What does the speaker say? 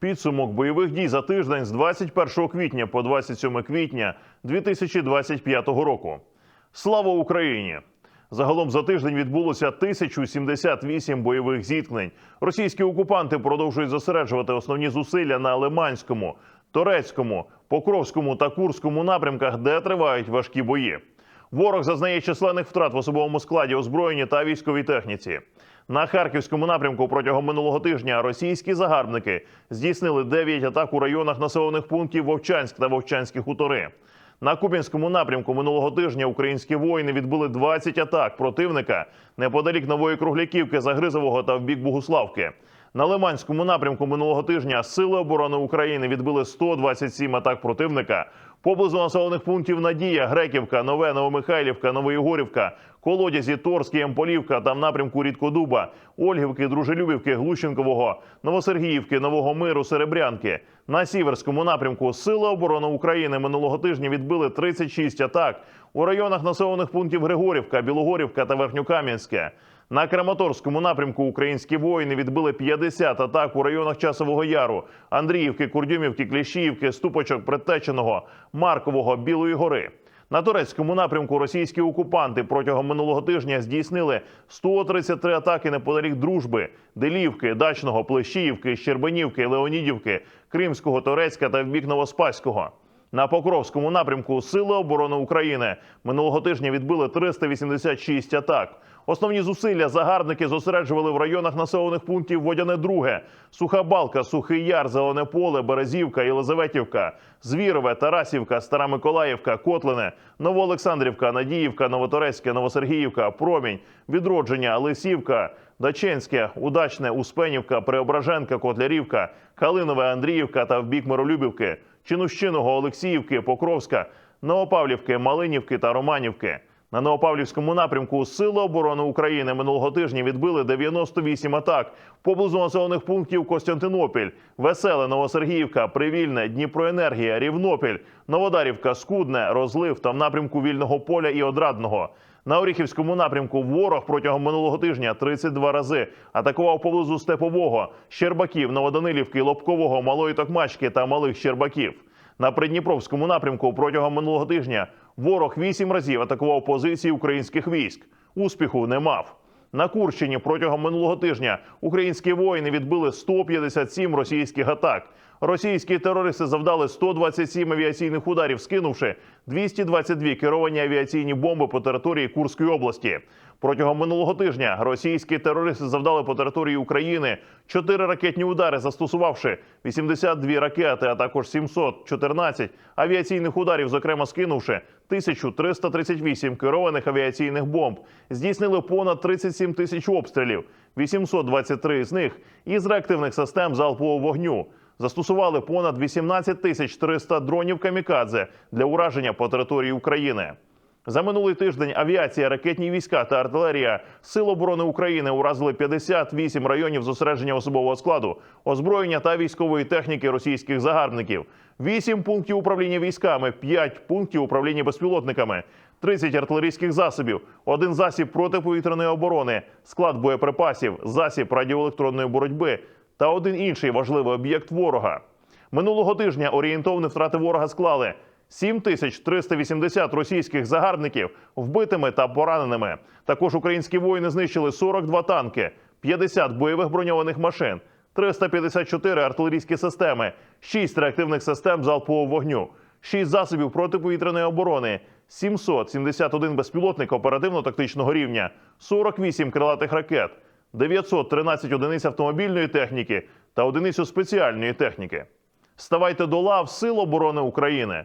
Підсумок бойових дій за тиждень з 21 квітня по 27 квітня 2025 року. Слава Україні! Загалом за тиждень відбулося 1078 бойових зіткнень. Російські окупанти продовжують зосереджувати основні зусилля на Лиманському, Торецькому, Покровському та Курському напрямках, де тривають важкі бої. Ворог зазнає численних втрат в особовому складі, озброєнні та військовій техніці. На харківському напрямку протягом минулого тижня російські загарбники здійснили 9 атак у районах населених пунктів Вовчанськ та Вовчанські хутори. На Куп'янському напрямку минулого тижня українські воїни відбили 20 атак противника неподалік нової Кругляківки, Загризового та в бік Богуславки. На Лиманському напрямку минулого тижня Сили оборони України відбили 127 атак противника. Поблизу населених пунктів Надія, Греківка, Нове, Новомихайлівка, Новоєгорівка, Колодязі, Торський, Емполівка та в напрямку Рідкодуба, Ольгівки, Дружелюбівки, Глущенкового, Новосергіївки, Нового Миру, Серебрянки. На сіверському напрямку Сили оборони України минулого тижня відбили 36 атак у районах населених пунктів Григорівка, Білогорівка та Верхньокам'янське. На Краматорському напрямку українські воїни відбили 50 атак у районах Часового Яру, Андріївки, Курдюмівки, Кліщіївки, Ступочок, Предтеченого, Маркового, Білої гори. На турецькому напрямку російські окупанти протягом минулого тижня здійснили 133 атаки неподалік дружби, Делівки, Дачного, Плещіївки, Щербанівки, Леонідівки, Кримського, Торецька та в бік Новоспаського. На Покровському напрямку Сили оборони України. Минулого тижня відбили 386 атак. Основні зусилля загарбники зосереджували в районах населених пунктів Водяне Друге, Суха Балка, Сухий Яр, Зелене Поле, Березівка, Єлизаветівка, Звірове, Тарасівка, Стара Миколаївка, Котлине, Новоолександрівка, Надіївка, Новоторецьке, Новосергіївка, Промінь, Відродження, Лисівка, Даченське, Удачне, Успенівка, Преображенка, Котлярівка, Калинове, Андріївка та в бік Миролюбівки, Чинущиного, Олексіївки, Покровська, Новопавлівки, Малинівки та Романівки. На Новопавлівському напрямку Сили оборони України минулого тижня відбили 98 атак поблизу населених пунктів Костянтинопіль, Веселе, Новосергіївка, Привільне, Дніпроенергія, Рівнопіль, Новодарівка, Скудне, Розлив та в напрямку Вільного поля і Одрадного. На Оріхівському напрямку ворог протягом минулого тижня 32 рази атакував поблизу Степового, Щербаків, Новоданилівки, Лобкового, Малої Токмачки та Малих Щербаків. На Придніпровському напрямку протягом минулого тижня ворог вісім разів атакував позиції українських військ. Успіху не мав. На Курщині протягом минулого тижня українські воїни відбили 157 російських атак. Російські терористи завдали 127 авіаційних ударів, скинувши 222 керовані авіаційні бомби по території Курської області. Протягом минулого тижня російські терористи завдали по території України 4 ракетні удари, застосувавши 82 ракети, а також 714 авіаційних ударів, зокрема скинувши 1338 керованих авіаційних бомб. Здійснили понад 37 тисяч обстрілів, 823 з них із реактивних систем залпового вогню. Застосували понад 18 тисяч 300 дронів камікадзе для ураження по території України. За минулий тиждень авіація, ракетні війська та артилерія Сил оборони України уразили 58 районів зосередження особового складу, озброєння та військової техніки російських загарбників, 8 пунктів управління військами, 5 пунктів управління безпілотниками, 30 артилерійських засобів, один засіб протиповітряної оборони, склад боєприпасів, засіб радіоелектронної боротьби та один інший важливий об'єкт ворога. Минулого тижня орієнтовні втрати ворога склали 7380 російських загарбників вбитими та пораненими. Також українські воїни знищили 42 танки, 50 бойових броньованих машин, 354 артилерійські системи, 6 реактивних систем залпового вогню, 6 засобів протиповітряної оборони, 771 безпілотник оперативно-тактичного рівня, 48 крилатих ракет, 913 одиниць автомобільної техніки та одиницю спеціальної техніки. Ставайте до лав Сил оборони України.